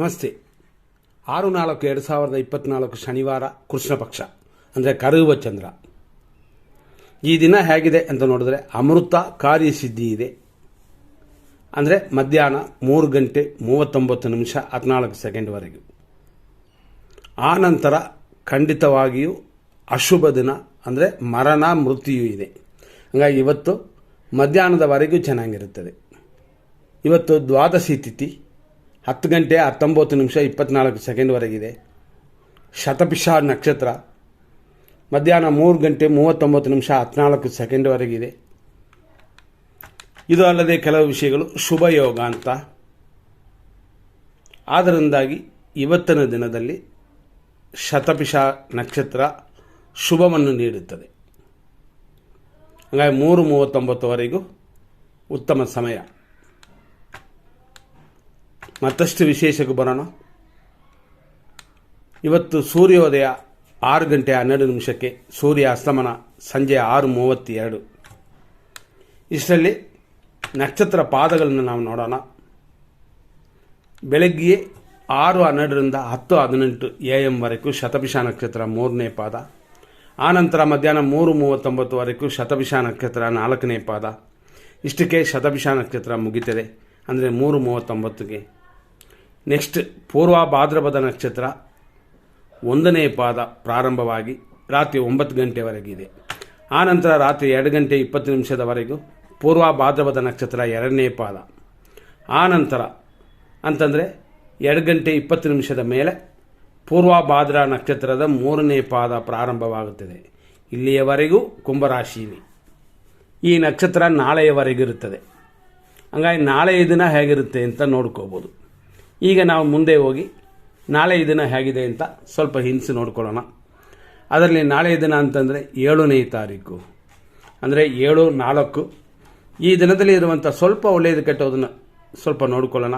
ನಮಸ್ತೆ. ಆರು ನಾಲ್ಕು ಎರಡು ಸಾವಿರದ ಇಪ್ಪತ್ತ್ನಾಲ್ಕು ಶನಿವಾರ ಕೃಷ್ಣ ಪಕ್ಷ ಅಂದರೆ ಕರಗುವ ಚಂದ್ರ. ಈ ದಿನ ಹೇಗಿದೆ ಅಂತ ನೋಡಿದ್ರೆ ಅಮೃತ ಕಾರ್ಯಸಿದ್ಧಿ ಇದೆ. ಅಂದರೆ ಮಧ್ಯಾಹ್ನ ಮೂರು ಗಂಟೆ ಮೂವತ್ತೊಂಬತ್ತು ನಿಮಿಷ ಹದಿನಾಲ್ಕು ಸೆಕೆಂಡ್ವರೆಗೂ ಆ ನಂತರ ಖಂಡಿತವಾಗಿಯೂ ಅಶುಭ ದಿನ, ಅಂದರೆ ಮರಣ ಮೃತ್ಯು ಇದೆ. ಹಾಗಾಗಿ ಇವತ್ತು ಮಧ್ಯಾಹ್ನದವರೆಗೂ ಚೆನ್ನಾಗಿರುತ್ತದೆ. ಇವತ್ತು ದ್ವಾದಶಿ ತಿಥಿ ಹತ್ತು ಗಂಟೆ ಹತ್ತೊಂಬತ್ತು ನಿಮಿಷ ಇಪ್ಪತ್ನಾಲ್ಕು ಸೆಕೆಂಡ್ವರೆಗಿದೆ ಶತಪಿಷ ನಕ್ಷತ್ರ. ಮಧ್ಯಾಹ್ನ ಮೂರು ಗಂಟೆ ಮೂವತ್ತೊಂಬತ್ತು ನಿಮಿಷ ಹದಿನಾಲ್ಕು ಸೆಕೆಂಡ್ವರೆಗಿದೆ ಇದು ಅಲ್ಲದೆ ಕೆಲವು ವಿಷಯಗಳು ಶುಭಯೋಗ ಅಂತ. ಆದ್ದರಿಂದಾಗಿ ಇವತ್ತಿನ ದಿನದಲ್ಲಿ ಶತಪಿಷ ನಕ್ಷತ್ರ ಶುಭವನ್ನು ನೀಡುತ್ತದೆ. ಹಾಗಾಗಿ ಮೂರು ಮೂವತ್ತೊಂಬತ್ತುವರೆಗೂ ಉತ್ತಮ ಸಮಯ. ಮತ್ತಷ್ಟು ವಿಶೇಷಕ್ಕೆ ಬರೋಣ. ಇವತ್ತು ಸೂರ್ಯೋದಯ ಆರು ಗಂಟೆ ಹನ್ನೆರಡು ನಿಮಿಷಕ್ಕೆ, ಸೂರ್ಯ ಅಸ್ತಮನ ಸಂಜೆ ಆರು ಮೂವತ್ತೆರಡು. ಇಷ್ಟರಲ್ಲಿ ನಕ್ಷತ್ರ ಪಾದಗಳನ್ನು ನಾವು ನೋಡೋಣ. ಬೆಳಗ್ಗೆ ಆರು ಹನ್ನೆರಡರಿಂದ ಹತ್ತು ಹದಿನೆಂಟು ಎ ಎಂವರೆಗೂ ಶತಭಿಷ ನಕ್ಷತ್ರ ಮೂರನೇ ಪಾದ. ಆನಂತರ ಮಧ್ಯಾಹ್ನ ಮೂರು ಮೂವತ್ತೊಂಬತ್ತುವರೆಗೂ ಶತಭಿಷ ನಕ್ಷತ್ರ ನಾಲ್ಕನೇ ಪಾದ. ಇಷ್ಟಕ್ಕೆ ಶತಭಿಷ ನಕ್ಷತ್ರ ಮುಗಿತದೆ. ಅಂದರೆ ಮೂರು ಮೂವತ್ತೊಂಬತ್ತಿಗೆ. ನೆಕ್ಸ್ಟ್ ಪೂರ್ವ ಭಾದ್ರಪದ ನಕ್ಷತ್ರ ಒಂದನೇ ಪಾದ ಪ್ರಾರಂಭವಾಗಿ ರಾತ್ರಿ ಒಂಬತ್ತು ಗಂಟೆವರೆಗಿದೆ ಆನಂತರ ರಾತ್ರಿ ಎರಡು ಗಂಟೆ ಇಪ್ಪತ್ತು ನಿಮಿಷದವರೆಗೂ ಪೂರ್ವ ಭಾದ್ರಪದ ನಕ್ಷತ್ರ ಎರಡನೇ ಪಾದ. ಆನಂತರ ಅಂತಂದರೆ ಎರಡು ಗಂಟೆ ಇಪ್ಪತ್ತು ನಿಮಿಷದ ಮೇಲೆ ಪೂರ್ವ ಭಾದ್ರ ನಕ್ಷತ್ರದ ಮೂರನೇ ಪಾದ ಪ್ರಾರಂಭವಾಗುತ್ತದೆ. ಇಲ್ಲಿಯವರೆಗೂ ಕುಂಭರಾಶಿಯಲ್ಲಿ. ಈ ನಕ್ಷತ್ರ ನಾಳೆಯವರೆಗಿರುತ್ತದೆ. ಹಂಗಾಗಿ ನಾಳೆಯ ದಿನ ಹೇಗಿರುತ್ತೆ ಅಂತ ನೋಡ್ಕೋಬೋದು. ಈಗ ನಾವು ಮುಂದೆ ಹೋಗಿ, ನಾಳೆ ದಿನ ಹೇಗಿದೆ ಅಂತ ಸ್ವಲ್ಪ ಹಿಂಸೆ ನೋಡ್ಕೊಳ್ಳೋಣ. ಅದರಲ್ಲಿ ನಾಳೆಯ ದಿನ ಅಂತಂದರೆ ಏಳನೇ ತಾರೀಕು. ಅಂದರೆ ಏಳು, ನಾಲ್ಕು. ಈ ದಿನದಲ್ಲಿ ಇರುವಂಥ ಸ್ವಲ್ಪ ಒಳ್ಳೆಯದು ಕೆಟ್ಟೋದನ್ನು ಸ್ವಲ್ಪ ನೋಡ್ಕೊಳ್ಳೋಣ.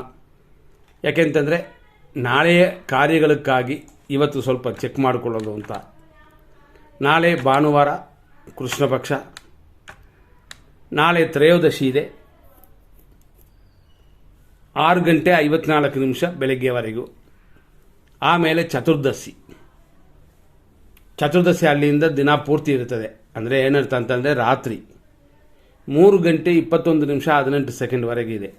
ಯಾಕೆಂತಂದರೆ ನಾಳೆಯ ಕಾರ್ಯಗಳಕ್ಕಾಗಿ ಇವತ್ತು ಸ್ವಲ್ಪ ಚೆಕ್ ಮಾಡಿಕೊಳ್ಳೋದು ಅಂತ. ನಾಳೆ ಭಾನುವಾರ ಕೃಷ್ಣ ಪಕ್ಷ ನಾಳೆ ತ್ರಯೋದಶಿ ಇದೆ. ಆರು ಗಂಟೆ ಐವತ್ನಾಲ್ಕು ನಿಮಿಷ ಬೆಳಗ್ಗೆವರೆಗೂ. ಆಮೇಲೆ ಚತುರ್ದಶಿ. ಚತುರ್ದಶಿ ಅಲ್ಲಿಂದ ದಿನ ಪೂರ್ತಿ ಇರುತ್ತದೆ. ಅಂದರೆ ಏನರ್ಥ ಅಂತಂದರೆ ರಾತ್ರಿ ಮೂರು ಗಂಟೆ ಇಪ್ಪತ್ತೊಂದು ನಿಮಿಷ ಹದಿನೆಂಟು ಇದೆ.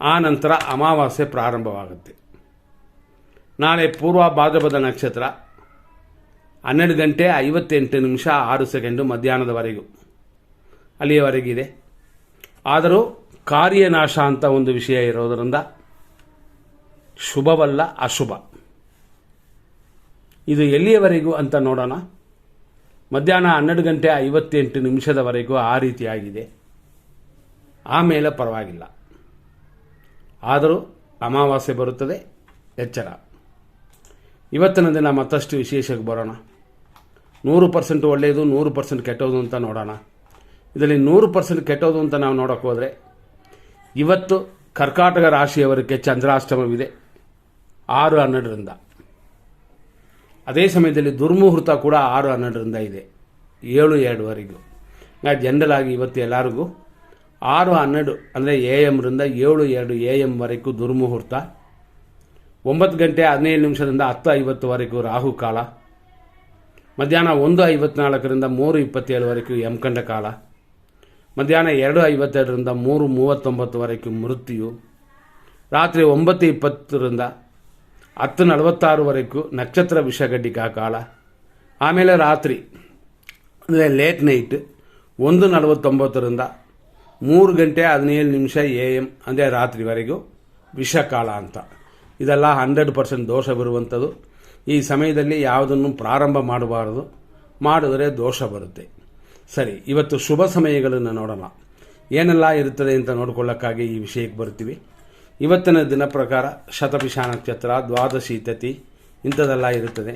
ಆ ನಂತರ ಅಮಾವಾಸ್ಯೆ ಪ್ರಾರಂಭವಾಗುತ್ತೆ. ನಾಳೆ ಪೂರ್ವ ಭಾದ್ರಪದ ನಕ್ಷತ್ರ ಹನ್ನೆರಡು ಗಂಟೆ ಐವತ್ತೆಂಟು ನಿಮಿಷ ಆರು ಸೆಕೆಂಡು ಮಧ್ಯಾಹ್ನದವರೆಗೂ. ಅಲ್ಲಿಯವರೆಗಿದೆ. ಆದರೂ ಕಾರ್ಯನಾಶ ಅಂತ ಒಂದು ವಿಷಯ ಇರೋದರಿಂದ ಶುಭವಲ್ಲ ಅಶುಭ. ಇದು ಎಲ್ಲಿಯವರೆಗೂ ಅಂತ ನೋಡೋಣ. ಮಧ್ಯಾಹ್ನ ಹನ್ನೆರಡು ಗಂಟೆ ಐವತ್ತೆಂಟು ನಿಮಿಷದವರೆಗೂ ಆ ರೀತಿಯಾಗಿದೆ ಆಮೇಲೆ ಪರವಾಗಿಲ್ಲ. ಆದರೂ ಅಮಾವಾಸ್ಯೆ ಬರುತ್ತದೆ, ಎಚ್ಚರ. ಇವತ್ತಿನ ದಿನ ಮತ್ತಷ್ಟು ವಿಶೇಷಕ್ಕೆ ಬರೋಣ. ನೂರು ಪರ್ಸೆಂಟ್ ಒಳ್ಳೆಯದು ನೂರು ಪರ್ಸೆಂಟ್ ಕೆಟ್ಟೋದು ಅಂತ ನೋಡೋಣ. ಇದರಲ್ಲಿ ನೂರು ಪರ್ಸೆಂಟ್ ಕೆಟ್ಟೋದು ಅಂತ ನಾವು ನೋಡೋಕೆ ಹೋದರೆ ಇವತ್ತು ಕರ್ಕಾಟಕ ರಾಶಿಯವರಿಗೆ ಚಂದ್ರಾಷ್ಟಮವಿದೆ. ಆರು ಹನ್ನೆರಡರಿಂದ. ಅದೇ ಸಮಯದಲ್ಲಿ ದುರ್ಮುಹೂರ್ತ ಕೂಡ ಆರು ಹನ್ನೆರಡರಿಂದ ಇದೆ. ಏಳು ಎರಡುವರೆಗೂ. ಜನರಲ್ ಆಗಿ ಇವತ್ತು ಎಲ್ಲರಿಗೂ ಆರು ಹನ್ನೆರಡು ಅಂದರೆ ಎ ಎಮ್ರಿಂದ ಏಳು ಎರಡು ಎ ಎಮ್ವರೆಗೂ ದುರ್ಮುಹೂರ್ತ. ಒಂಬತ್ತು ಗಂಟೆ ಹದಿನೈದು ನಿಮಿಷದಿಂದ ಹತ್ತು ಐವತ್ತುವರೆಗೂ ರಾಹುಕಾಲ ಮಧ್ಯಾಹ್ನ ಒಂದು ಐವತ್ನಾಲ್ಕರಿಂದ ಮೂರು ಇಪ್ಪತ್ತೇಳುವರೆಗೂ ಯಮಕಂಡ ಕಾಲ. ಮಧ್ಯಾಹ್ನ ಎರಡು ಐವತ್ತೆರಡರಿಂದ ಮೂರು ಮೂವತ್ತೊಂಬತ್ತುವರೆಗೆ ಮೃತ್ಯು. ರಾತ್ರಿ ಒಂಬತ್ತು ಇಪ್ಪತ್ತರಿಂದ ಹತ್ತು ನಲವತ್ತಾರುವರೆಗೂ ನಕ್ಷತ್ರ ವಿಷಗಡ್ಡಿಕಾ ಕಾಲ. ಆಮೇಲೆ ರಾತ್ರಿ, ಅಂದರೆ ಲೇಟ್ ನೈಟ್ ಒಂದು ನಲವತ್ತೊಂಬತ್ತರಿಂದ ಮೂರು ಗಂಟೆ ಹದಿನೇಳು ನಿಮಿಷ ಎ ಎಂ ಅಂದರೆ ರಾತ್ರಿವರೆಗೂ ವಿಷಕಾಲ ಅಂತ. ಇದೆಲ್ಲ ಹಂಡ್ರೆಡ್ ಪರ್ಸೆಂಟ್ ದೋಷ ಬರುವಂಥದ್ದು. ಈ ಸಮಯದಲ್ಲಿ ಯಾವುದನ್ನು ಪ್ರಾರಂಭ ಮಾಡಬಾರದು, ಮಾಡಿದರೆ ದೋಷ ಬರುತ್ತೆ. ಸರಿ, ಇವತ್ತು ಶುಭ ಸಮಯಗಳನ್ನು ನೋಡೋಣ. ಏನೆಲ್ಲ ಇರುತ್ತದೆ ಅಂತ ನೋಡ್ಕೊಳ್ಳೋಕ್ಕಾಗಿ ಈ ವಿಷಯಕ್ಕೆ ಬರ್ತೀವಿ. ಇವತ್ತಿನ ದಿನ ಪ್ರಕಾರ ಶತಪಿಷ ನಕ್ಷತ್ರ, ದ್ವಾದಶಿ ತತಿ ಇಂಥದ್ದೆಲ್ಲ ಇರುತ್ತದೆ.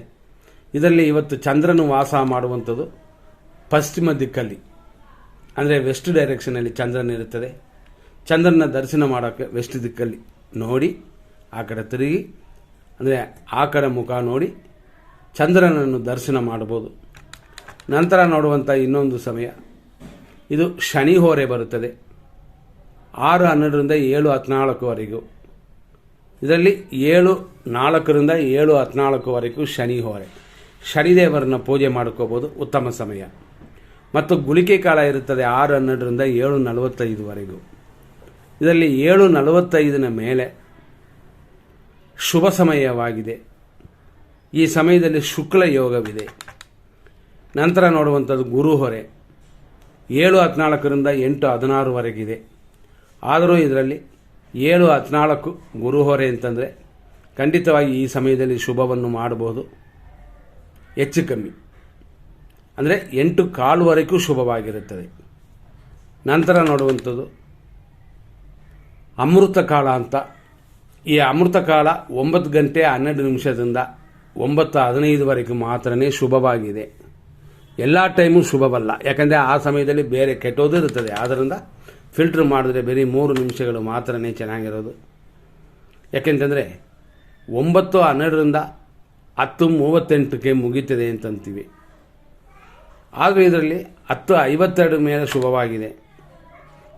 ಇದರಲ್ಲಿ ಇವತ್ತು ಚಂದ್ರನು ವಾಸ ಮಾಡುವಂಥದ್ದು ಪಶ್ಚಿಮ ದಿಕ್ಕಲ್ಲಿ, ಅಂದರೆ ವೆಸ್ಟ್ ಡೈರೆಕ್ಷನಲ್ಲಿ ಚಂದ್ರನ ಇರುತ್ತದೆ. ಚಂದ್ರನ ದರ್ಶನ ಮಾಡೋಕ್ಕೆ ವೆಸ್ಟ್ ದಿಕ್ಕಲ್ಲಿ ನೋಡಿ, ಆ ಕಡೆ ತಿರುಗಿ, ಅಂದರೆ ಆ ಕಡೆ ಮುಖ ನೋಡಿ, ಚಂದ್ರನನ್ನು ದರ್ಶನ ಮಾಡ್ಬೋದು. ನಂತರ ನೋಡುವಂಥ ಇನ್ನೊಂದು ಸಮಯ. ಇದು ಶನಿ ಹೋರೆ ಬರುತ್ತದೆ. ಆರು ಹನ್ನೆರಡರಿಂದ ಏಳು ಹದಿನಾಲ್ಕುವರೆಗೂ ಇದರಲ್ಲಿ ಏಳು ನಾಲ್ಕರಿಂದ ಏಳು ಹದಿನಾಲ್ಕುವರೆಗೂ ಶನಿ ಹೋರೆ. ಶನಿದೇವರನ್ನ ಪೂಜೆ ಮಾಡ್ಕೋಬೋದು, ಉತ್ತಮ ಸಮಯ. ಮತ್ತು ಗುಳಿಕೆ ಕಾಲ ಇರುತ್ತದೆ ಆರು ಹನ್ನೆರಡರಿಂದ ಏಳು ನಲವತ್ತೈದುವರೆಗೂ ಇದರಲ್ಲಿ ಏಳು ನಲವತ್ತೈದನ ಮೇಲೆ ಶುಭ ಸಮಯವಾಗಿದೆ. ಈ ಸಮಯದಲ್ಲಿ ಶುಕ್ಲ ಯೋಗವಿದೆ. ನಂತರ ನೋಡುವಂಥದ್ದು ಗುರು ಹೊರೆ. ಏಳು ಹದಿನಾಲ್ಕರಿಂದ ಎಂಟು ಹದಿನಾರುವರೆಗಿದೆ ಆದರೂ ಇದರಲ್ಲಿ ಏಳು ಹದಿನಾಲ್ಕು ಗುರು ಹೊರೆ ಅಂತಂದರೆ ಖಂಡಿತವಾಗಿ ಈ ಸಮಯದಲ್ಲಿ ಶುಭವನ್ನು ಮಾಡಬಹುದು. ಹೆಚ್ಚು ಕಮ್ಮಿ. ಅಂದರೆ ಎಂಟು ಕಾಲುವರೆಗೂ ಶುಭವಾಗಿರುತ್ತದೆ. ನಂತರ ನೋಡುವಂಥದ್ದು ಅಮೃತ ಕಾಲ ಅಂತ. ಈ ಅಮೃತ ಕಾಲ ಒಂಬತ್ತು ಗಂಟೆ ಹನ್ನೆರಡು ನಿಮಿಷದಿಂದ ಒಂಬತ್ತು ಹದಿನೈದುವರೆಗೂ ಮಾತ್ರನೇ ಶುಭವಾಗಿದೆ. ಎಲ್ಲ ಟೈಮು ಶುಭವಲ್ಲ. ಯಾಕಂದರೆ ಆ ಸಮಯದಲ್ಲಿ ಬೇರೆ ಕೆಟ್ಟೋದು ಇರುತ್ತದೆ. ಆದ್ದರಿಂದ ಫಿಲ್ಟ್ರ್ ಮಾಡಿದ್ರೆ ಬರೀ ಮೂರು ನಿಮಿಷಗಳು ಮಾತ್ರನೇ ಚೆನ್ನಾಗಿರೋದು. ಯಾಕೆಂತಂದರೆ ಒಂಬತ್ತು ಹನ್ನೆರಡರಿಂದ ಹತ್ತು ಮೂವತ್ತೆಂಟಕ್ಕೆ ಮುಗೀತದೆ ಅಂತಂತೀವಿ. ಆದರೆ ಇದರಲ್ಲಿ ಹತ್ತು ಐವತ್ತೆರಡು ಮೇಲೆ ಶುಭವಾಗಿದೆ.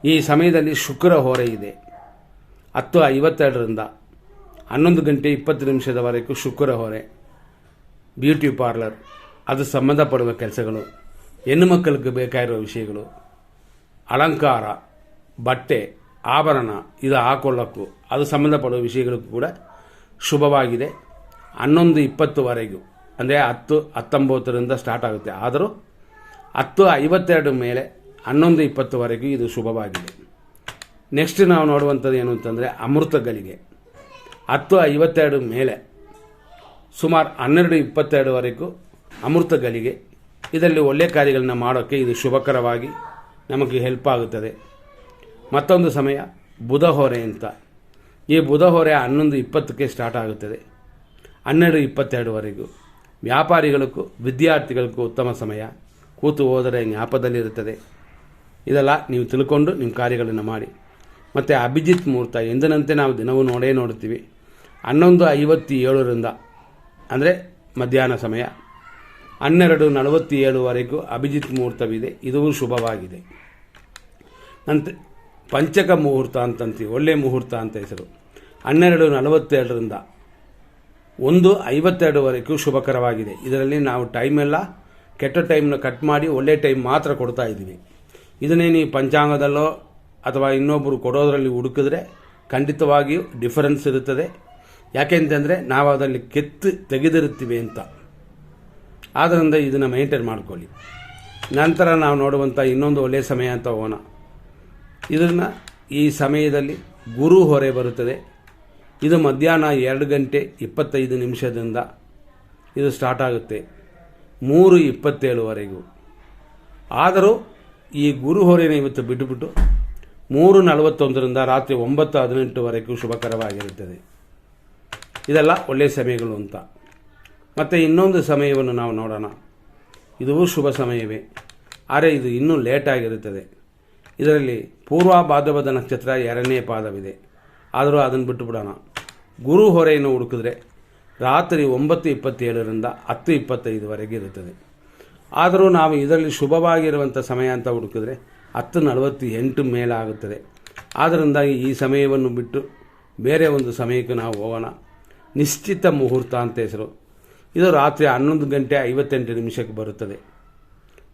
ಈ ಸಮಯದಲ್ಲಿ ಶುಕ್ರ ಹೊರೆ ಇದೆ. ಹತ್ತು ಐವತ್ತೆರಡರಿಂದ ಹನ್ನೊಂದು ಗಂಟೆ ಇಪ್ಪತ್ತು ನಿಮಿಷದವರೆಗೂ ಶುಕ್ರ ಹೊರೆ. Beauty parlour. ಅದು ಸಂಬಂಧಪಡುವ ಕೆಲಸಗಳು, ಹೆಣ್ಣು ಮಕ್ಕಳಿಗೆ ಬೇಕಾಗಿರೋ ವಿಷಯಗಳು, ಅಲಂಕಾರ, ಬಟ್ಟೆ, ಆಭರಣ, ಇದು ಹಾಕೊಳ್ಳೋಕ್ಕೂ, ಅದು ಸಂಬಂಧಪಡುವ ವಿಷಯಗಳಿಗೂ ಕೂಡ ಶುಭವಾಗಿದೆ. ಹನ್ನೊಂದು ಇಪ್ಪತ್ತುವರೆಗೂ, ಅಂದರೆ ಹತ್ತು, ಹತ್ತೊಂಬತ್ತರಿಂದ ಸ್ಟಾರ್ಟ್ ಆಗುತ್ತೆ. ಆದರೂ ಹತ್ತು, ಐವತ್ತೆರಡು ಮೇಲೆ ಹನ್ನೊಂದು ಇಪ್ಪತ್ತುವರೆಗೂ ಇದು ಶುಭವಾಗಿದೆ. ನೆಕ್ಸ್ಟ್ ನಾವು ನೋಡುವಂಥದ್ದು ಏನು ಅಂತಂದರೆ ಅಮೃತ ಗಳಿಗೆ. ಹತ್ತು, ಐವತ್ತೆರಡು ಮೇಲೆ ಸುಮಾರು ಹನ್ನೆರಡು, ಇಪ್ಪತ್ತೆರಡುವರೆಗೂ ಅಮೃತ ಗಳಿಗೆ ಇದರಲ್ಲಿ ಒಳ್ಳೆಯ ಕಾರ್ಯಗಳನ್ನ ಮಾಡೋಕ್ಕೆ ಇದು ಶುಭಕರವಾಗಿ ನಮಗೆ ಹೆಲ್ಪ್ ಆಗುತ್ತದೆ. ಮತ್ತೊಂದು ಸಮಯ, ಬುಧ ಹೊರೆ ಅಂತ. ಈ ಬುಧ ಹೊರೆ ಹನ್ನೊಂದು ಇಪ್ಪತ್ತಕ್ಕೆ ಸ್ಟಾರ್ಟ್ ಆಗುತ್ತದೆ. ಹನ್ನೆರಡು ಇಪ್ಪತ್ತೆರಡುವರೆಗೂ ವ್ಯಾಪಾರಿಗಳಿಗೂ, ವಿದ್ಯಾರ್ಥಿಗಳಿಗೂ ಉತ್ತಮ ಸಮಯ. ಕೂತು ಹೋದರೆ ಜ್ಞಾಪದಲ್ಲಿರುತ್ತದೆ ಇದೆಲ್ಲ ನೀವು ತಿಳ್ಕೊಂಡು ನಿಮ್ಮ ಕಾರ್ಯಗಳನ್ನು ಮಾಡಿ. ಮತ್ತು ಅಭಿಜಿತ್ ಮುಹೂರ್ತ ಎಂದಿನಂತೆ ನಾವು ದಿನವೂ ನೋಡೇ ನೋಡ್ತೀವಿ ಹನ್ನೊಂದು ಐವತ್ತೇಳರಿಂದ, ಅಂದರೆ ಮಧ್ಯಾಹ್ನ ಸಮಯ. ಹನ್ನೆರಡು ನಲವತ್ತೇಳುವರೆಗೂ ಅಭಿಜಿತ್ ಮುಹೂರ್ತವಿದೆ. ಇದು ಶುಭವಾಗಿದೆ. ನಂತರ ಪಂಚಕ ಮುಹೂರ್ತ ಅಂತಂತೀವಿ ಒಳ್ಳೆಯ ಮುಹೂರ್ತ ಅಂತ ಹೆಸರು. ಹನ್ನೆರಡು ನಲವತ್ತೆರಡರಿಂದ ಒಂದು ಐವತ್ತೆರಡುವರೆಗೂ ಶುಭಕರವಾಗಿದೆ. ಇದರಲ್ಲಿ ನಾವು ಟೈಮೆಲ್ಲ ಕೆಟ್ಟ ಟೈಮ್ನ ಕಟ್ ಮಾಡಿ ಒಳ್ಳೆ ಟೈಮ್ ಮಾತ್ರ ಕೊಡ್ತಾ ಇದ್ದೀವಿ. ಇದನ್ನೇ ನೀವು ಪಂಚಾಂಗದಲ್ಲೋ ಅಥವಾ ಇನ್ನೊಬ್ಬರು ಕೊಡೋದರಲ್ಲಿ ಹುಡುಕಿದ್ರೆ ಖಂಡಿತವಾಗಿಯೂ ಡಿಫರೆನ್ಸ್ ಇರುತ್ತದೆ. ಯಾಕೆಂತಂದರೆ ನಾವು ಅದರಲ್ಲಿ ಕೆತ್ತು ತೆಗೆದಿರುತ್ತೀವಿ ಅಂತ. ಆದ್ದರಿಂದ ಇದನ್ನು ಮೇಂಟೈನ್ ಮಾಡ್ಕೊಳ್ಳಿ. ನಂತರ ನಾವು ನೋಡುವಂಥ ಇನ್ನೊಂದು ಒಳ್ಳೆಯ ಸಮಯ ಅಂತ ಹೋಗೋಣ. ಇದನ್ನು ಈ ಸಮಯದಲ್ಲಿ ಗುರು ಹೊರೆ ಬರುತ್ತದೆ. ಇದು ಮಧ್ಯಾಹ್ನ ಎರಡು ಗಂಟೆ ಇಪ್ಪತ್ತೈದು ನಿಮಿಷದಿಂದ ಇದು ಸ್ಟಾರ್ಟ್ ಆಗುತ್ತೆ. ಮೂರು ಇಪ್ಪತ್ತೇಳುವರೆಗೂ ಆದರೂ ಈ ಗುರು ಹೊರೆನ ಇವತ್ತು ಬಿಟ್ಟುಬಿಟ್ಟು ಮೂರು ನಲವತ್ತೊಂದರಿಂದ ರಾತ್ರಿ ಒಂಬತ್ತು ಹದಿನೆಂಟುವರೆಗೂ ಶುಭಕರವಾಗಿರುತ್ತದೆ. ಇದೆಲ್ಲ ಒಳ್ಳೆಯ ಸಮಯಗಳು ಅಂತ. ಮತ್ತು ಇನ್ನೊಂದು ಸಮಯವನ್ನು ನಾವು ನೋಡೋಣ. ಇದು ಶುಭ ಸಮಯವೇ. ಆದರೆ ಇದು ಇನ್ನೂ ಲೇಟಾಗಿರುತ್ತದೆ ಇದರಲ್ಲಿ ಪೂರ್ವ ಭಾದ್ರಪದ ನಕ್ಷತ್ರ ಎರಡನೇ ಪಾದವಿದೆ. ಆದರೂ ಅದನ್ನು ಬಿಟ್ಟು ಬಿಡೋಣ ಗುರು ಹೊರೆಯನ್ನು ಹುಡುಕಿದ್ರೆ ರಾತ್ರಿ ಒಂಬತ್ತು ಇಪ್ಪತ್ತೇಳರಿಂದ ಹತ್ತು ಇಪ್ಪತ್ತೈದುವರೆಗೆ ಇರುತ್ತದೆ. ಆದರೂ ನಾವು ಇದರಲ್ಲಿ ಶುಭವಾಗಿರುವಂಥ ಸಮಯ ಅಂತ ಹುಡುಕಿದ್ರೆ ಹತ್ತು ನಲವತ್ತು ಎಂಟು ಮೇಲಾಗುತ್ತದೆ ಆದ್ದರಿಂದ ಈ ಸಮಯವನ್ನು ಬಿಟ್ಟು ಬೇರೆ ಒಂದು ಸಮಯಕ್ಕೆ ನಾವು ಹೋಗೋಣ. ನಿಶ್ಚಿತ ಮುಹೂರ್ತ ಅಂತ ಹೆಸರು. ಇದು ರಾತ್ರಿ ಹನ್ನೊಂದು ಗಂಟೆ ಐವತ್ತೆಂಟು ನಿಮಿಷಕ್ಕೆ ಬರುತ್ತದೆ.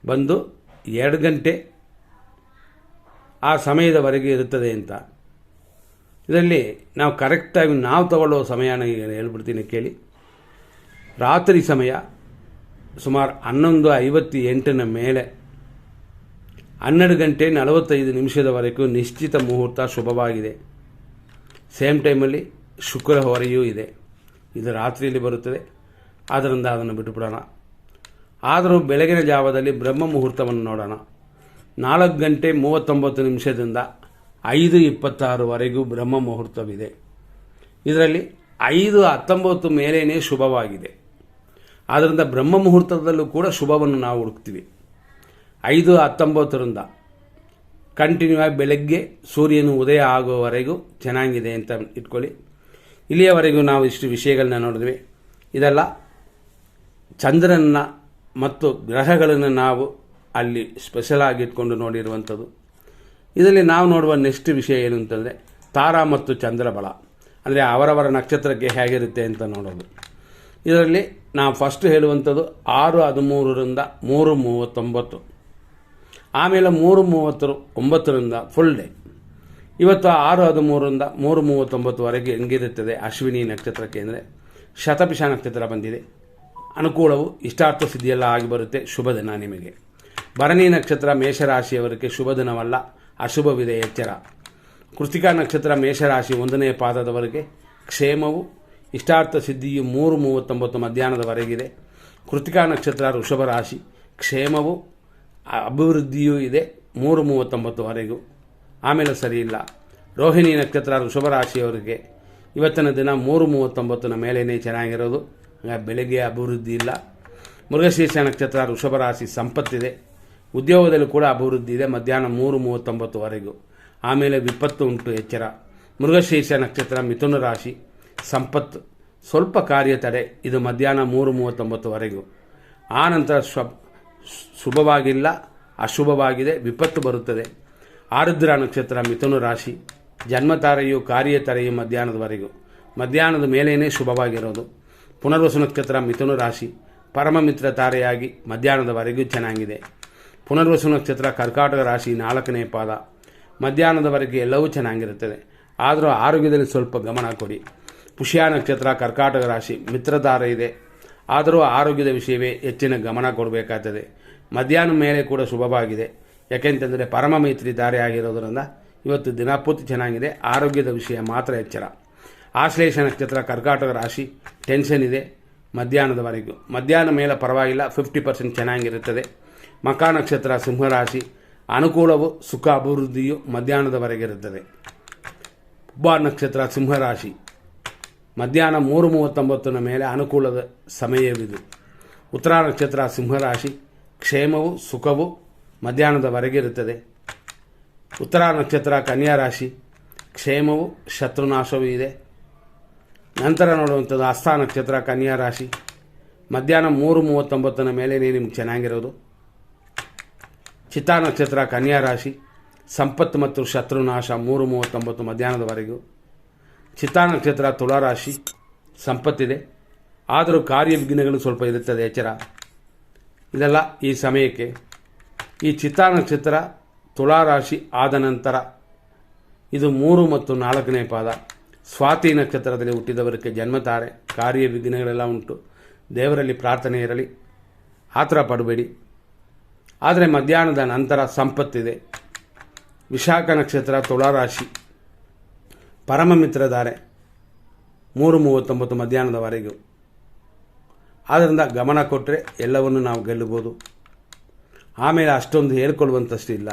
ಬಂದು ಎರಡು ಗಂಟೆ ಆ ಸಮಯದವರೆಗೆ ಇರುತ್ತದೆ ಅಂತ. ಇದರಲ್ಲಿ ನಾವು ಕರೆಕ್ಟಾಗಿ ನಾವು ತಗೊಳ್ಳೋ ಸಮಯನ ಹೇಳ್ಬಿಡ್ತೀನಿ ಕೇಳಿ. ರಾತ್ರಿ ಸಮಯ ಸುಮಾರು ಹನ್ನೊಂದು ಐವತ್ತು ಎಂಟನ ಮೇಲೆ ಹನ್ನೆರಡು ಗಂಟೆ ನಲವತ್ತೈದು ನಿಮಿಷದವರೆಗೂ ನಿಶ್ಚಿತ ಮುಹೂರ್ತ ಶುಭವಾಗಿದೆ. ಸೇಮ್ ಟೈಮಲ್ಲಿ ಶುಕ್ರ ಹೊರೆಯೂ ಇದೆ. ಇದು ರಾತ್ರಿಯಲ್ಲಿ ಬರುತ್ತದೆ. ಆದ್ದರಿಂದ ಅದನ್ನು ಬಿಟ್ಟುಬಿಡೋಣ. ಆದರೂ ಬೆಳಗಿನ ಜಾವದಲ್ಲಿ ಬ್ರಹ್ಮ ಮುಹೂರ್ತವನ್ನು ನೋಡೋಣ. ನಾಲ್ಕು ಗಂಟೆ ಮೂವತ್ತೊಂಬತ್ತು ನಿಮಿಷದಿಂದ ಐದು ಇಪ್ಪತ್ತಾರುವರೆಗೂ ಬ್ರಹ್ಮ ಮುಹೂರ್ತವಿದೆ. ಇದರಲ್ಲಿ ಐದು ಹತ್ತೊಂಬತ್ತು ಮೇಲೇ ಶುಭವಾಗಿದೆ. ಆದ್ದರಿಂದ ಬ್ರಹ್ಮ ಮುಹೂರ್ತದಲ್ಲೂ ಕೂಡ ಶುಭವನ್ನು ನಾವು ಹುಡುಕ್ತೀವಿ. ಐದು ಹತ್ತೊಂಬತ್ತರಿಂದ ಕಂಟಿನ್ಯೂ ಆಗಿ ಬೆಳಗ್ಗೆ ಸೂರ್ಯನು ಉದಯ ಆಗುವವರೆಗೂ ಚೆನ್ನಾಗಿದೆ ಅಂತ ಇಟ್ಕೊಳ್ಳಿ. ಇಲ್ಲಿಯವರೆಗೂ ನಾವು ಇಷ್ಟು ವಿಷಯಗಳನ್ನ ನೋಡಿದ್ವಿ. ಇದೆಲ್ಲ ಚಂದ್ರನ ಮತ್ತು ಗ್ರಹಗಳನ್ನು ನಾವು ಅಲ್ಲಿ ಸ್ಪೆಷಲ್ ಆಗಿಟ್ಕೊಂಡು ನೋಡಿರುವಂಥದ್ದು. ಇದರಲ್ಲಿ ನಾವು ನೋಡುವ ನೆಕ್ಸ್ಟ್ ವಿಷಯ ಏನು ಅಂತಂದರೆ ತಾರಾ ಮತ್ತು ಚಂದ್ರ ಬಲ ಅಂದರೆ ಅವರವರ ನಕ್ಷತ್ರಕ್ಕೆ ಹೇಗಿರುತ್ತೆ ಅಂತ ನೋಡೋದು. ಇದರಲ್ಲಿ ನಾವು ಫಸ್ಟ್ ಹೇಳುವಂಥದ್ದು ಆರು ಹದಿಮೂರರಿಂದ ಮೂರು ಮೂವತ್ತೊಂಬತ್ತು. ಆಮೇಲೆ ಮೂರು ಮೂವತ್ತರ ಒಂಬತ್ತರಿಂದ ಫುಲ್ ಡೇ ಇವತ್ತು ಆರು ಹದಿಮೂರರಿಂದ ಮೂರು ಮೂವತ್ತೊಂಬತ್ತುವರೆಗೆ ಹೆಂಗಿರುತ್ತದೆ ಅಶ್ವಿನಿ ನಕ್ಷತ್ರಕ್ಕೆ ಅಂದರೆ ಶತಪಿಷ ನಕ್ಷತ್ರ ಬಂದಿದೆ. ಅನುಕೂಲವು ಇಷ್ಟಾರ್ಥ ಸಿದ್ಧಿಯೆಲ್ಲ ಆಗಿ ಬರುತ್ತೆ. ಶುಭ ದಿನ ನಿಮಗೆ. ಭರಣಿ ನಕ್ಷತ್ರ ಮೇಷರಾಶಿಯವರಿಗೆ ಶುಭ ದಿನವಲ್ಲ. ಅಶುಭವಿದೆ ಎಚ್ಚರ. ಕೃತಿಕಾ ನಕ್ಷತ್ರ ಮೇಷರಾಶಿ ಒಂದನೇ ಪಾದದವರೆಗೆ ಕ್ಷೇಮವು, ಇಷ್ಟಾರ್ಥ ಸಿದ್ಧಿಯು ಮೂರು ಮೂವತ್ತೊಂಬತ್ತು ಮಧ್ಯಾಹ್ನದವರೆಗಿದೆ. ಕೃತಿಕಾ ನಕ್ಷತ್ರ ಋಷಭ ರಾಶಿ ಕ್ಷೇಮವು, ಅಭಿವೃದ್ಧಿಯೂ ಇದೆ ಮೂರು ಮೂವತ್ತೊಂಬತ್ತುವರೆಗೂ. ಆಮೇಲೆ ಸರಿ ಇಲ್ಲ ರೋಹಿಣಿ ನಕ್ಷತ್ರ ವೃಷಭ ರಾಶಿಯವರಿಗೆ ಇವತ್ತಿನ ದಿನ ಮೂರು ಮೂವತ್ತೊಂಬತ್ತನ ಮೇಲೇ ಚೆನ್ನಾಗಿರೋದು. ಬೆಳಗ್ಗೆ ಅಭಿವೃದ್ಧಿ ಇಲ್ಲ. ಮೃಗಶೀರ್ಷ ನಕ್ಷತ್ರ ವೃಷಭ ರಾಶಿ ಸಂಪತ್ತಿದೆ. ಉದ್ಯೋಗದಲ್ಲೂ ಕೂಡ ಅಭಿವೃದ್ಧಿ ಇದೆ. ಮಧ್ಯಾಹ್ನ ಮೂರು ಮೂವತ್ತೊಂಬತ್ತುವರೆಗೂ ಆಮೇಲೆ ವಿಪತ್ತು ಉಂಟು, ಎಚ್ಚರ. ಮೃಗಶೀರ್ಷ ನಕ್ಷತ್ರ ಮಿಥುನ ರಾಶಿ ಸಂಪತ್ತು. ಸ್ವಲ್ಪ ಕಾರ್ಯ ತಡೆ, ಇದು ಮಧ್ಯಾಹ್ನ ಮೂರು ಮೂವತ್ತೊಂಬತ್ತುವರೆಗೂ ಆ ನಂತರ ಶುಭವಾಗಿಲ್ಲ, ಅಶುಭವಾಗಿದೆ, ವಿಪತ್ತು ಬರುತ್ತದೆ. ಆರುದ್ರ ನಕ್ಷತ್ರ ಮಿಥುನ ರಾಶಿ. ಜನ್ಮತಾರೆಯು ಕಾರ್ಯತರೆಯು ಮಧ್ಯಾಹ್ನದವರೆಗೂ ಮಧ್ಯಾಹ್ನದ ಮೇಲೇನೇ ಶುಭವಾಗಿರೋದು. ಪುನರ್ವಸು ನಕ್ಷತ್ರ ಮಿಥುನ ರಾಶಿ ಪರಮ ಮಿತ್ರ ತಾರೆಯಾಗಿ ಮಧ್ಯಾಹ್ನದವರೆಗೂ ಚೆನ್ನಾಗಿದೆ. ಪುನರ್ವಸು ನಕ್ಷತ್ರ ಕರ್ಕಾಟಕ ರಾಶಿ ನಾಲ್ಕನೇ ಪಾದ. ಮಧ್ಯಾಹ್ನದವರೆಗೆ ಎಲ್ಲವೂ ಚೆನ್ನಾಗಿರುತ್ತದೆ. ಆದರೂ ಆರೋಗ್ಯದಲ್ಲಿ ಸ್ವಲ್ಪ ಗಮನ ಕೊಡಿ. ಪುಷ್ಯ ನಕ್ಷತ್ರ ಕರ್ಕಾಟಕ ರಾಶಿ ಮಿತ್ರಧಾರ ಇದೆ. ಆದರೂ ಆರೋಗ್ಯದ ವಿಷಯವೇ ಹೆಚ್ಚಿನ ಗಮನ ಕೊಡಬೇಕಾಗ್ತದೆ. ಮಧ್ಯಾಹ್ನ ಮೇಲೆ ಕೂಡ ಶುಭವಾಗಿದೆ. ಯಾಕೆಂತಂದರೆ ಪರಮ ಮೈತ್ರಿ ಧಾರೆ ಆಗಿರೋದರಿಂದ ಇವತ್ತು ದಿನಪೂರ್ತಿ ಚೆನ್ನಾಗಿದೆ. ಆರೋಗ್ಯದ ವಿಷಯ ಮಾತ್ರ ಎಚ್ಚರ. ಆಶ್ಲೇಷ ನಕ್ಷತ್ರ ಕರ್ಕಾಟಕ ರಾಶಿ ಟೆನ್ಷನ್ ಇದೆ. ಮಧ್ಯಾಹ್ನದವರೆಗೂ. ಮಧ್ಯಾಹ್ನ ಮೇಲೆ ಪರವಾಗಿಲ್ಲ ಫಿಫ್ಟಿ ಪರ್ಸೆಂಟ್ ಚೆನ್ನಾಗಿರುತ್ತದೆ. ಮಕಾ ನಕ್ಷತ್ರ ಸಿಂಹರಾಶಿ ಅನುಕೂಲವು ಸುಖ ಅಭಿವೃದ್ಧಿಯು ಮಧ್ಯಾಹ್ನದವರೆಗಿರುತ್ತದೆ ಉಬ್ಬ ನಕ್ಷತ್ರ ಸಿಂಹರಾಶಿ ಮಧ್ಯಾಹ್ನ ಮೂರು ಮೂವತ್ತೊಂಬತ್ತನ ಮೇಲೆ ಅನುಕೂಲದ ಸಮಯವಿದು. ಉತ್ತರ ನಕ್ಷತ್ರ ಸಿಂಹರಾಶಿ ಕ್ಷೇಮವು ಸುಖವು ಮಧ್ಯಾಹ್ನದವರೆಗಿರುತ್ತದೆ ಉತ್ತರ ನಕ್ಷತ್ರ ಕನ್ಯಾ ರಾಶಿ, ಕ್ಷೇಮವು ಶತ್ರುನಾಶವೂ ಇದೆ. ನಂತರ ನೋಡುವಂಥದ್ದು ಹಸ್ತ ನಕ್ಷತ್ರ ಕನ್ಯಾ ರಾಶಿ. ಮಧ್ಯಾಹ್ನ ಮೂರು ಮೂವತ್ತೊಂಬತ್ತನ ಮೇಲೆ ನಿಮ್ಗೆ ಚೆನ್ನಾಗಿರೋದು. ಚಿತ್ತಾ ನಕ್ಷತ್ರ, ಕನ್ಯಾ ರಾಶಿ. ಸಂಪತ್ತು ಮತ್ತು ಶತ್ರುನಾಶ ಮೂರು ಮೂವತ್ತೊಂಬತ್ತು ಮಧ್ಯಾಹ್ನದವರೆಗೂ. ಚಿತ್ತಾ ನಕ್ಷತ್ರ ತುಲಾರಾಶಿ ಸಂಪತ್ತಿದೆ. ಆದರೂ ಕಾರ್ಯ ವಿಘ್ನಗಳು ಸ್ವಲ್ಪ ಇರುತ್ತದೆ, ಎಚ್ಚರ. ಇದೆಲ್ಲ ಈ ಸಮಯಕ್ಕೆ. ಈ ಚಿತ್ತಾ ನಕ್ಷತ್ರ ತುಲಾರಾಶಿ ಆದ ನಂತರ ಇದು ಮೂರು ಮತ್ತು ನಾಲ್ಕನೇ ಪಾದ. ಸ್ವಾತಿ ನಕ್ಷತ್ರದಲ್ಲಿ ಹುಟ್ಟಿದವರಿಗೆ ಜನ್ಮತಾರೆ ಕಾರ್ಯ ವಿಘ್ನಗಳೆಲ್ಲ ಉಂಟು. ದೇವರಲ್ಲಿ ಪ್ರಾರ್ಥನೆ ಇರಲಿ, ಆತರ ಪಡಬೇಡಿ. ಆದರೆ ಮಧ್ಯಾಹ್ನದ ನಂತರ ಸಂಪತ್ತಿದೆ. ವಿಶಾಖ ನಕ್ಷತ್ರ ತುಲಾರಾಶಿ. ಪರಮ ಮಿತ್ರಧಾರೆ, ಮೂರು ಮೂವತ್ತೊಂಬತ್ತು ಮಧ್ಯಾಹ್ನದವರೆಗೂ ಆದ್ದರಿಂದ ಗಮನ ಕೊಟ್ಟರೆ ಎಲ್ಲವನ್ನು ನಾವು ಗೆಲ್ಲಬಹುದು. ಆಮೇಲೆ ಅಷ್ಟೊಂದು ಹೇಳ್ಕೊಳ್ಳುವಂಥಷ್ಟು ಇಲ್ಲ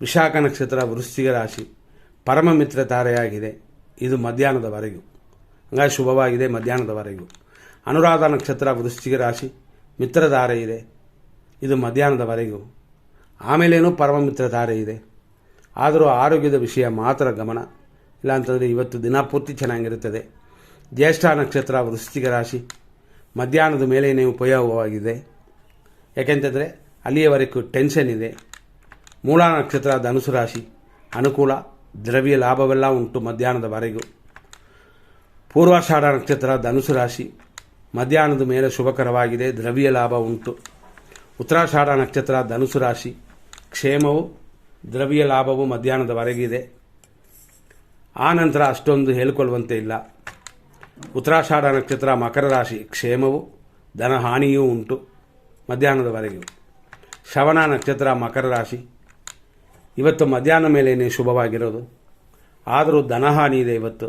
ವಿಶಾಖ ನಕ್ಷತ್ರ ವೃಶ್ಚಿಕ ರಾಶಿ. ಪರಮ ಮಿತ್ರ ತಾರೆಯಾಗಿದೆ ಇದು ಮಧ್ಯಾಹ್ನದವರೆಗೂ. ಹಂಗಾಗಿ ಶುಭವಾಗಿದೆ ಮಧ್ಯಾಹ್ನದವರೆಗೂ. ಅನುರಾಧ ನಕ್ಷತ್ರ ವೃಶ್ಚಿಕ ರಾಶಿ, ಮಿತ್ರಧಾರೆ ಇದೆ. ಇದು ಮಧ್ಯಾಹ್ನದವರೆಗೂ. ಆಮೇಲೇನು ಪರಮ ಮಿತ್ರ ತಾರೆ ಇದೆ. ಆದರೂ ಆರೋಗ್ಯದ ವಿಷಯ ಮಾತ್ರ ಗಮನ. ಇಲ್ಲಾಂತಂದರೆ ಇವತ್ತು ದಿನ ಪೂರ್ತಿ ಚೆನ್ನಾಗಿರುತ್ತದೆ. ಜ್ಯೇಷ್ಠ ನಕ್ಷತ್ರ ವೃಶ್ಚಿಕ ರಾಶಿ, ಮಧ್ಯಾಹ್ನದ ಮೇಲೇನೇ ಉಪಯೋಗವಾಗಿದೆ. ಯಾಕೆಂತಂದರೆ ಅಲ್ಲಿಯವರೆಗೂ ಟೆನ್ಷನ್ ಇದೆ. ಮೂಲ ನಕ್ಷತ್ರ ಧನುಸು ರಾಶಿ, ಅನುಕೂಲ. ದ್ರವ್ಯ ಲಾಭವೆಲ್ಲ ಉಂಟು ಮಧ್ಯಾಹ್ನದವರೆಗೂ ಪೂರ್ವಾಷಾಢ ನಕ್ಷತ್ರ ಧನುಸು ರಾಶಿ. ಮಧ್ಯಾಹ್ನದ ಮೇಲೆ ಶುಭಕರವಾಗಿದೆ, ದ್ರವ್ಯ ಲಾಭ ಉಂಟು. ಉತ್ತರಾಷಾಢ ನಕ್ಷತ್ರ ಧನುಸು ರಾಶಿ. ಕ್ಷೇಮವು, ದ್ರವ್ಯ ಲಾಭವು ಮಧ್ಯಾಹ್ನದವರೆಗಿದೆ ಆ ನಂತರ ಅಷ್ಟೊಂದು ಹೇಳಿಕೊಳ್ಳುವಂತೆ ಇಲ್ಲ. ಉತ್ತರಾಷಾಢ ನಕ್ಷತ್ರ ಮಕರ ರಾಶಿ. ಕ್ಷೇಮವು, ಧನಹಾನಿಯೂ ಉಂಟು ಮಧ್ಯಾಹ್ನದವರೆಗೂ ಶ್ರವಣ ನಕ್ಷತ್ರ ಮಕರ ರಾಶಿ. ಇವತ್ತು ಮಧ್ಯಾಹ್ನ ಮೇಲೇನೆ ಶುಭವಾಗಿರೋದು. ಆದರೂ ಧನಹಾನಿ ಇದೆ ಇವತ್ತು.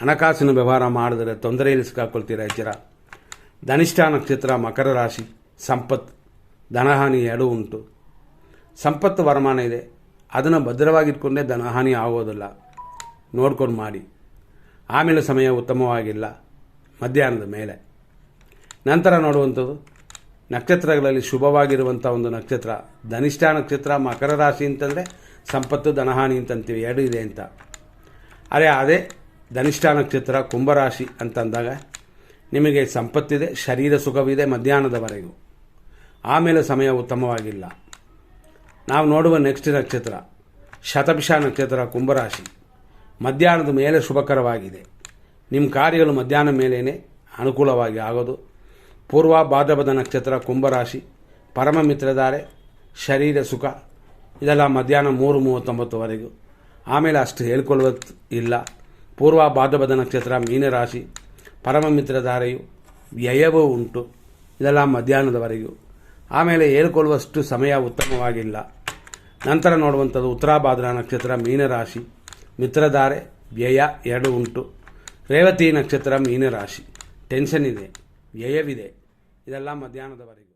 ಹಣಕಾಸಿನ ವ್ಯವಹಾರ ಮಾಡಿದರೆ ತೊಂದರೆಯಲ್ಲಿ ಸಿಕ್ಕಾಕೊಳ್ತೀರ ಎಚ್ಚರ? ಧನಿಷ್ಠ ನಕ್ಷತ್ರ, ಮಕರ ರಾಶಿ, ಸಂಪತ್ತು. ಧನಹಾನಿ ಎರಡೂ ಉಂಟು. ಸಂಪತ್ತು ವರಮಾನ ಇದೆ. ಅದನ್ನು ಭದ್ರವಾಗಿಟ್ಕೊಂಡೇ ಧನಹಾನಿ ಆಗೋದಿಲ್ಲ. ನೋಡ್ಕೊಂಡು ಮಾಡಿ. ಆಮೇಲೆ ಸಮಯ ಉತ್ತಮವಾಗಿಲ್ಲ. ಮಧ್ಯಾಹ್ನದ ಮೇಲೆ. ನಂತರ ನೋಡುವಂಥದ್ದು. ನಕ್ಷತ್ರಗಳಲ್ಲಿ ಶುಭವಾಗಿರುವಂಥ ಒಂದು ನಕ್ಷತ್ರ, ಧನಿಷ್ಠ ನಕ್ಷತ್ರ, ಮಕರ ರಾಶಿ ಅಂತಂದರೆ ಸಂಪತ್ತು, ಧನಹಾನಿ ಅಂತಂತೀವಿ ಎರಡು ಇದೆ ಅಂತ. ಅರೆ, ಅದೇ ಧನಿಷ್ಠ ನಕ್ಷತ್ರ ಕುಂಭರಾಶಿ ಅಂತಂದಾಗ ನಿಮಗೆ ಸಂಪತ್ತಿದೆ, ಶರೀರ ಸುಖವಿದೆ ಮಧ್ಯಾಹ್ನದವರೆಗೂ. ಆಮೇಲೆ ಸಮಯ ಉತ್ತಮವಾಗಿಲ್ಲ. ನಾವು ನೋಡುವ ನೆಕ್ಸ್ಟ್ ನಕ್ಷತ್ರ, ಶತಭಿಷ ನಕ್ಷತ್ರ ಕುಂಭರಾಶಿ ಮಧ್ಯಾಹ್ನದ ಮೇಲೆ ಶುಭಕರವಾಗಿದೆ. ನಿಮ್ಮ ಕಾರ್ಯಗಳು ಮಧ್ಯಾಹ್ನ ಮೇಲೇ ಅನುಕೂಲವಾಗಿ ಆಗೋದು. ಪೂರ್ವ ಭಾದ್ರಪದ ನಕ್ಷತ್ರ ಕುಂಭರಾಶಿ, ಪರಮ ಮಿತ್ರಧಾರೆ, ಶರೀರ ಸುಖ, ಇದೆಲ್ಲ ಮಧ್ಯಾಹ್ನ ಮೂರು ಮೂವತ್ತೊಂಬತ್ತುವರೆಗೂ ಆಮೇಲೆ ಅಷ್ಟು ಹೇಳ್ಕೊಳ್ಳೋದು ಇಲ್ಲ. ಪೂರ್ವ ಭಾದ್ರಪದ ನಕ್ಷತ್ರ ಮೀನರಾಶಿ, ಪರಮ ಮಿತ್ರಧಾರೆಯು ವ್ಯಯವೂ ಉಂಟು. ಇದೆಲ್ಲ ಮಧ್ಯಾಹ್ನದವರೆಗೂ. ಆಮೇಲೆ ಹೇಳ್ಕೊಳ್ಳುವಷ್ಟು ಸಮಯ ಉತ್ತಮವಾಗಿಲ್ಲ. ನಂತರ ನೋಡುವಂಥದ್ದು ಉತ್ತರಾಭಾದ್ರ ನಕ್ಷತ್ರ ಮೀನರಾಶಿ, ಮಿತ್ರಧಾರೆ, ವ್ಯಯ ಎರಡು ಉಂಟು. ರೇವತಿ ನಕ್ಷತ್ರ ಮೀನರಾಶಿ, ಟೆನ್ಷನ್ ಇದೆ. ವ್ಯಯವಿದೆ ಇದೆಲ್ಲ ಮಧ್ಯಾಹ್ನದವರೆಗೂ